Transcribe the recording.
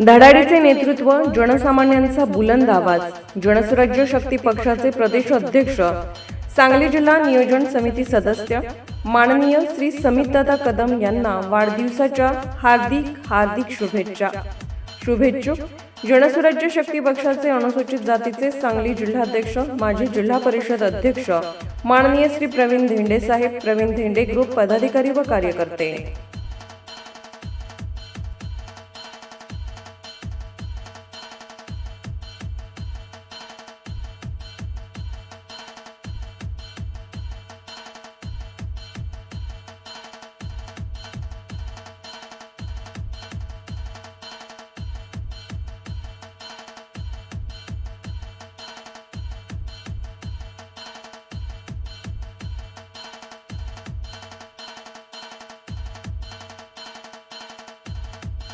धडाडीचे नेतृत्व जनसामान्यांचा बुलंद आवाज जनसुराज्य शक्ती पक्षाचे प्रदेश अध्यक्ष सांगली जिल्हा नियोजन समिती सदस्य माननीय श्री समितदादा कदम यांना वाढदिवसाच्या हार्दिक हार्दिक शुभेच्छा. शुभेच्छुक जनसुराज्य शक्ती पक्षाचे अनुसूचित जातीचे सांगली जिल्हाध्यक्ष माजी जिल्हा परिषद अध्यक्ष माननीय श्री प्रवीण धेंडे साहेब प्रवीण धेंडे ग्रुप पदाधिकारी व कार्यकर्ते.